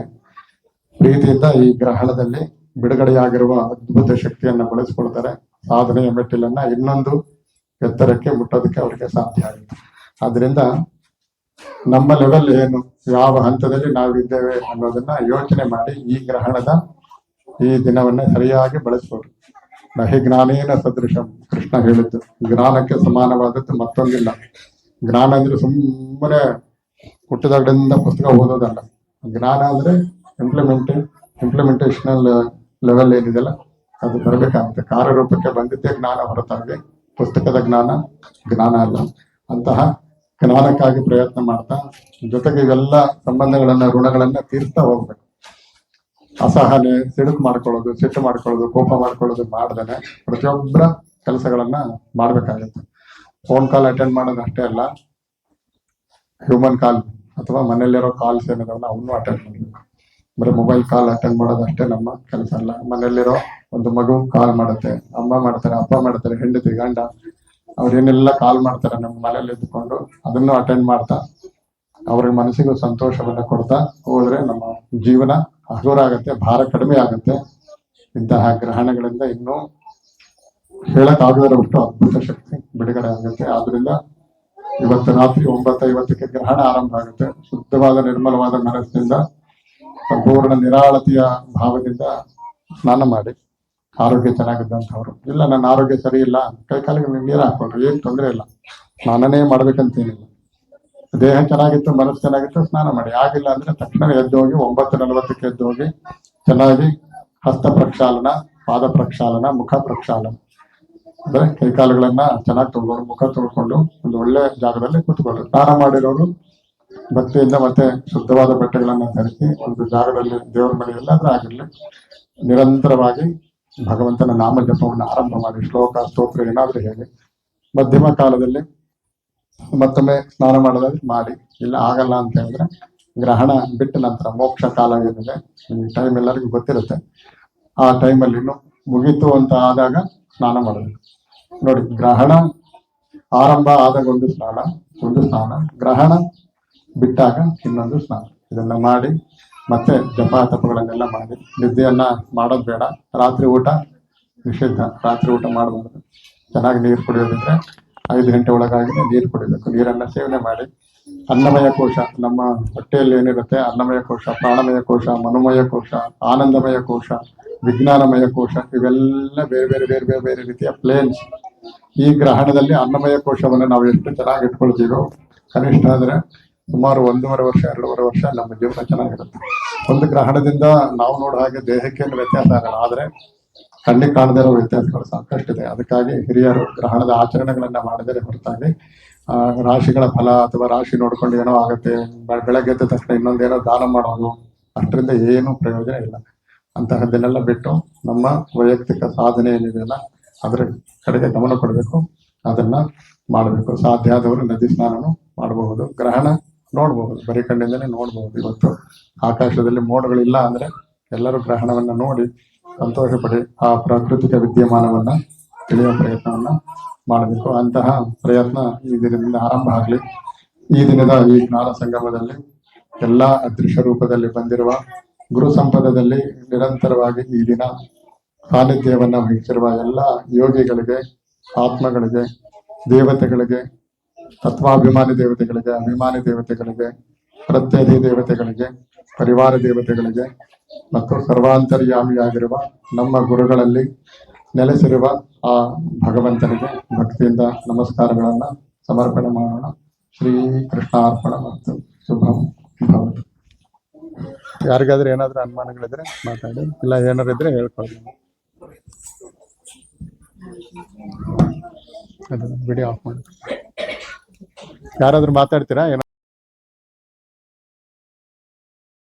ಪ್ರೀತಿಯಿಂದ ಈ ಗ್ರಹಣದಲ್ಲಿ ಬಿಡುಗಡೆಯಾಗಿರುವ ಅದ್ಭುತ ಶಕ್ತಿಯನ್ನ ಬಳಸ್ಕೊಳ್ತಾರೆ. ಸಾಧನೆಯ ಮೆಟ್ಟಿಲನ್ನ ಇನ್ನೊಂದು ಎತ್ತರಕ್ಕೆ ಮುಟ್ಟೋದಕ್ಕೆ ಅವರಿಗೆ ಸಾಧ್ಯ ಆಗುತ್ತೆ. ಆದ್ರಿಂದ ನಮ್ಮ ಲೆವೆಲ್ ಏನು, ಯಾವ ಹಂತದಲ್ಲಿ ನಾವಿದ್ದೇವೆ ಅನ್ನೋದನ್ನ ಯೋಚನೆ ಮಾಡಿ ಈ ಗ್ರಹಣದ ಈ ದಿನವನ್ನ ಸರಿಯಾಗಿ ಬಳಸ್ಬೋದು. ನಹಿ ಜ್ಞಾನೇನ ಸದೃಶಂ, ಕೃಷ್ಣ ಹೇಳಿದ್ದು. ಜ್ಞಾನಕ್ಕೆ ಸಮಾನವಾದದ್ದು ಮತ್ತೊಂದಿಲ್ಲ. ಜ್ಞಾನ ಅಂದ್ರೆ ಸುಮ್ಮನೆ ಹುಟ್ಟಿದಾಗಲಿಂದ ಪುಸ್ತಕ ಓದೋದಲ್ಲ. ಜ್ಞಾನ ಅಂದ್ರೆ ಇಂಪ್ಲಿಮೆಂಟ್ ಇಂಪ್ಲಿಮೆಂಟೇಷನಲ್ ಲೆವೆಲ್ ಏನಿದೆಯಲ್ಲ, ಅದು ಬರಬೇಕಾಗುತ್ತೆ. ಕಾರ್ಯರೂಪಕ್ಕೆ ಬಂದಿದ್ದೇ ಜ್ಞಾನ ಹೊರತಾಗಿ ಪುಸ್ತಕದ ಜ್ಞಾನ ಜ್ಞಾನ ಅಲ್ಲ. ಅಂತಹ ಜ್ಞಾನಕ್ಕಾಗಿ ಪ್ರಯತ್ನ ಮಾಡ್ತಾ, ಜೊತೆಗೆ ಇವೆಲ್ಲ ಸಂಬಂಧಗಳನ್ನ, ಋಣಗಳನ್ನ ತೀರ್ಸ್ತಾ ಹೋಗ್ಬೇಕು. ಅಸಹನೆ, ಸಿಡುಕು ಮಾಡ್ಕೊಳ್ಳೋದು, ಸಿಟ್ಟು ಮಾಡ್ಕೊಳ್ಳೋದು, ಕೋಪ ಮಾಡ್ಕೊಳ್ಳೋದು ಮಾಡ್ದೇನೆ ಪ್ರತಿಯೊಬ್ಬರ ಕೆಲಸಗಳನ್ನ ಮಾಡ್ಬೇಕಾಗುತ್ತೆ. ಫೋನ್ ಕಾಲ್ ಅಟೆಂಡ್ ಮಾಡೋದು ಅಷ್ಟೇ ಅಲ್ಲ ಹ್ಯೂಮನ್ ಕಾಲ್ ಅಥವಾ ಮನೆಯಲ್ಲಿರೋ ಕಾಲ್ಸ್ ಏನಿದಾವಲ್ಲ ಅವನು ಅಟೆಂಡ್ ಮಾಡಬೇಕು. ಬರೀ ಮೊಬೈಲ್ ಕಾಲ್ ಅಟೆಂಡ್ ಮಾಡೋದು ಅಷ್ಟೇ ನಮ್ಮ ಕೆಲಸ ಅಲ್ಲ. ಮನೆಯಲ್ಲಿರೋ ಒಂದು ಮಗು ಕಾಲ್ ಮಾಡುತ್ತೆ, ಅಮ್ಮ ಮಾಡ್ತಾರೆ ಅಪ್ಪ ಮಾಡ್ತಾರೆ ಹೆಂಡತಿ, ಗಂಡ ಅವ್ರೇನೆಲ್ಲ ಕಾಲ್ ಮಾಡ್ತಾರೆ, ನಮ್ಮ ಮನೇಲಿ ಇದ್ಕೊಂಡು ಅದನ್ನು ಅಟೆಂಡ್ ಮಾಡ್ತಾ ಅವ್ರ ಮನಸ್ಸಿಗೂ ಸಂತೋಷವನ್ನ ಕೊಡ್ತಾ ಹೋದ್ರೆ ನಮ್ಮ ಜೀವನ ಹಗುರ ಆಗತ್ತೆ ಭಾರ ಕಡಿಮೆ ಆಗುತ್ತೆ. ಇಂತಹ ಗ್ರಹಣಗಳಿಂದ ಇನ್ನೂ ಹೇಳಕ್ ಆಗದರಷ್ಟು ಅದ್ಭುತ ಶಕ್ತಿ ಬಿಡುಗಡೆ ಆಗುತ್ತೆ. ಆದ್ರಿಂದ ಇವತ್ತು ರಾತ್ರಿ ಒಂಬತ್ತೈವತ್ತಕ್ಕೆ ಗ್ರಹಣ ಆರಂಭ ಆಗುತ್ತೆ. ಶುದ್ಧವಾದ, ನಿರ್ಮಲವಾದ ಮನಸ್ಸಿನಿಂದ, ಸಂಪೂರ್ಣ ನಿರಾಳತೆಯ ಭಾವದಿಂದ ಸ್ನಾನ ಮಾಡಿ. ಆರೋಗ್ಯ ಚೆನ್ನಾಗಿದ್ದಂಥವ್ರು ಇಲ್ಲ, ನನ್ನ ಆರೋಗ್ಯ ಸರಿ ಇಲ್ಲ. ಕೈ ಕಾಲಿಗೆ ನೀರು ಹಾಕೊಂಡ್ರು ಏನ್ ತೊಂದರೆ ಇಲ್ಲ. ಸ್ನಾನನೇ ಮಾಡ್ಬೇಕಂತೇನಿಲ್ಲ. ದೇಹ ಚೆನ್ನಾಗಿತ್ತು, ಮನಸ್ಸು ಚೆನ್ನಾಗಿತ್ತು, ಸ್ನಾನ ಮಾಡಿ. ಆಗಿಲ್ಲ ಅಂದ್ರೆ ತಕ್ಷಣ ಎದ್ದು ಹೋಗಿ ಒಂಬತ್ತು ನಲವತ್ತಕ್ಕೆ ಎದ್ದು ಹೋಗಿ ಚೆನ್ನಾಗಿ ಹಸ್ತ ಪ್ರಕ್ಷಾಲನ, ಪಾದ ಪ್ರಕ್ಷಾಲನ, ಮುಖ ಪ್ರಕ್ಷಾಲನ. ಅಂದ್ರೆ ಕೈಕಾಲುಗಳನ್ನ ಚೆನ್ನಾಗಿ ತೊಳ್ಕೊಂಡು, ಮುಖ ತೊಳ್ಕೊಂಡು ಒಂದು ಒಳ್ಳೆ ಜಾಗದಲ್ಲಿ ಕೂತ್ಕೊಳ್ಳಿ ಸ್ನಾನ ಮಾಡಿರೋರು ಭಕ್ತಿಯಿಂದ ಮತ್ತೆ ಶುದ್ಧವಾದ ಬಟ್ಟೆಗಳನ್ನ ಧರಿಸಿ ಒಂದು ಜಾಗದಲ್ಲಿ ದೇವರ ಮನೆಯಲ್ಲಾದ್ರೂ ಆಗಿರ್ಲಿ, ನಿರಂತರವಾಗಿ ಭಗವಂತನ ನಾಮ ಜಪವನ್ನು ಆರಂಭ ಮಾಡಿ ಶ್ಲೋಕ, ಸ್ತೋತ್ರ, ಏನಾದ್ರೂ ಹೇಳಿ. ಮಧ್ಯಮ ಕಾಲದಲ್ಲಿ ಮತ್ತೊಮ್ಮೆ ಸ್ನಾನ ಮಾಡೋದಾದ್ರೆ ಮಾಡಿ. ಇಲ್ಲ, ಆಗಲ್ಲ ಅಂತ ಹೇಳಿದ್ರೆ ಗ್ರಹಣ ಬಿಟ್ಟ ನಂತರ ಮೋಕ್ಷ ಕಾಲ ಏನಿದೆ, ಈ ಟೈಮ್ ಎಲ್ಲರಿಗೂ ಗೊತ್ತಿರುತ್ತೆ. ಆ ಟೈಮಲ್ಲಿ ಇನ್ನು ಮುಗೀತು ಅಂತ ಆದಾಗ ಸ್ನಾನ ಮಾಡಬೇಕು ನೋಡಿ, ಗ್ರಹಣ ಆರಂಭ ಆದಾಗ ಒಂದು ಸ್ನಾನ ಒಂದು ಸ್ನಾನ. ಗ್ರಹಣ ಬಿಟ್ಟಾಗ ಇನ್ನೊಂದು ಸ್ನಾನ. ಇದನ್ನ ಮಾಡಿ ಮತ್ತೆ ಜಪ ತಪಗಳನ್ನೆಲ್ಲ ಮಾಡಿ. ನಿದ್ದೆಯನ್ನ ಮಾಡೋದು ಬೇಡ. ರಾತ್ರಿ ಊಟ ನಿಷೇಧ ರಾತ್ರಿ ಊಟ ಮಾಡಬಾರ್ದು. ಚೆನ್ನಾಗಿ ನೀರು ಕುಡಿಯೋದಿದ್ರೆ ಐದು ಗಂಟೆ ಒಳಗಾಗಿ ನೀರು ಕುಡಿಬೇಕು. ನೀರನ್ನ ಸೇವನೆ ಮಾಡಿ. ಅನ್ನಮಯ ಕೋಶ, ನಮ್ಮ ಹೊಟ್ಟೆಯಲ್ಲಿ ಏನಿರುತ್ತೆ ಅನ್ನಮಯ ಕೋಶ, ಪ್ರಾಣಮಯ ಕೋಶ, ಮನೋಮಯ ಕೋಶ, ಆನಂದಮಯ ಕೋಶ, ವಿಜ್ಞಾನಮಯ ಕೋಶ, ಇವೆಲ್ಲ ಬೇರೆ ಬೇರೆ ಬೇರೆ ಬೇರೆ ಬೇರೆ ರೀತಿಯ ಪ್ಲೇನ್ಸ್ ಈ ಗ್ರಹಣದಲ್ಲಿ ಅನ್ನಮಯ ಕೋಶವನ್ನು ನಾವು ಎಷ್ಟು ಚೆನ್ನಾಗಿ ಇಟ್ಕೊಳ್ತೀವೋ, ಕನಿಷ್ಠ ಅಂದ್ರೆ ಸುಮಾರು ಒಂದೂವರೆ ವರ್ಷ, ಎರಡೂವರೆ ವರ್ಷ ನಮ್ಮ ಜೀವನ ಚೆನ್ನಾಗಿರುತ್ತೆ. ಒಂದು ಗ್ರಹಣದಿಂದ ನಾವು ನೋಡೋ ಹಾಗೆ ದೇಹಕ್ಕೆ ವ್ಯತ್ಯಾಸ ಆಗಲ್ಲ. ಆದರೆ ಕಣ್ಣಿಗೆ ಕಾಣದೇ ಇರೋ ವ್ಯತ್ಯಾಸಗಳು ಸಾಕಷ್ಟಿದೆ. ಅದಕ್ಕಾಗಿ ಹಿರಿಯರು ಗ್ರಹಣದ ಆಚರಣೆಗಳನ್ನ ಮಾಡಿದರೆ ಹೊರತಾಗಿ ರಾಶಿಗಳ ಫಲ ಅಥವಾ ರಾಶಿ ನೋಡ್ಕೊಂಡು ಏನೋ ಆಗುತ್ತೆ ಬೆಳಗ್ಗೆ ಎದ್ದ ತಕ್ಷಣ ಇನ್ನೊಂದೇನೋ ದಾನ ಮಾಡೋದು, ಅಷ್ಟರಿಂದ ಏನು ಪ್ರಯೋಜನ ಇಲ್ಲ. ಅಂತಹದ್ದನ್ನೆಲ್ಲ ಬಿಟ್ಟು ನಮ್ಮ ವೈಯಕ್ತಿಕ ಸಾಧನೆ ಏನಿದೆಯಲ್ಲ ಅದರ ಕಡೆಗೆ ಗಮನ ಕೊಡಬೇಕು. ಅದನ್ನ ಮಾಡಬೇಕು. ಸಾಧ್ಯ ಆದವರು ನದಿ ಸ್ನಾನನು ಮಾಡಬಹುದು. ಗ್ರಹಣ ನೋಡಬಹುದು, ಬರೀ ಕಣ್ಣಿಂದಲೇ ನೋಡಬಹುದು ಇವತ್ತು. ಆಕಾಶದಲ್ಲಿ ಮೋಡಗಳಿಲ್ಲ ಅಂದ್ರೆ ಎಲ್ಲರೂ ಗ್ರಹಣವನ್ನ ನೋಡಿ ಸಂತೋಷ ಪಡಿ ಆ ಪ್ರಾಕೃತಿಕ ವಿದ್ಯಮಾನವನ್ನ ತಿಳಿಯೋ ಪ್ರಯತ್ನವನ್ನ ಮಾಡಬೇಕು. ಅಂತಹ ಪ್ರಯತ್ನ ಈ ದಿನದಿಂದ ಆರಂಭ ಆಗಲಿ. ಈ ದಿನದ ಈ ಜ್ಞಾನ ಸಂಗಮದಲ್ಲಿ ಎಲ್ಲಾ ಅದೃಶ್ಯ ರೂಪದಲ್ಲಿ ಬಂದಿರುವ ಗುರು ಸಂಪದದಲ್ಲಿ ನಿರಂತರವಾಗಿ ಈ ದಿನ ಸಾನ್ನಿಧ್ಯವನ್ನ ವಹಿಸಿರುವ ಎಲ್ಲ ಯೋಗಿಗಳಿಗೆ, ಆತ್ಮಗಳಿಗೆ, ದೇವತೆಗಳಿಗೆ ತತ್ವಾಭಿಮಾನಿ ದೇವತೆಗಳಿಗೆ, ಅಭಿಮಾನಿ ದೇವತೆಗಳಿಗೆ ಪ್ರತ್ಯಧಿ ದೇವತೆಗಳಿಗೆ, ಪರಿವಾರ ದೇವತೆಗಳಿಗೆ ಮತ್ತು ಸರ್ವಾಂತರ್ಯಾಮಿಯಾಗಿರುವ ನಮ್ಮ ಗುರುಗಳಲ್ಲಿ ನೆಲೆಸಿರುವ ಆ ಭಗವಂತನಿಗೆ ಭಕ್ತಿಯಿಂದ ನಮಸ್ಕಾರಗಳನ್ನ ಸಮರ್ಪಣೆ ಮಾಡೋಣ. ಶ್ರೀ ಕೃಷ್ಣಾರ್ಪಣ ಮತ್ತು ಶುಭಂ ಭವತು. ಯಾರಿಗಾದ್ರೂ ಏನಾದ್ರೂ ಅನುಮಾನಗಳಿದ್ರೆ ಮಾತಾಡಿ, ಇಲ್ಲ ಏನಾರು ಇದ್ರೆ ಹೇಳ್ಕೊಳ್ಳಿ. ಅದು ವಿಡಿಯೋ ಆಫ್ ಮಾಡಿ. ಯಾರಾದ್ರೂ ಮಾತಾಡ್ತೀರಾ ಏನೋ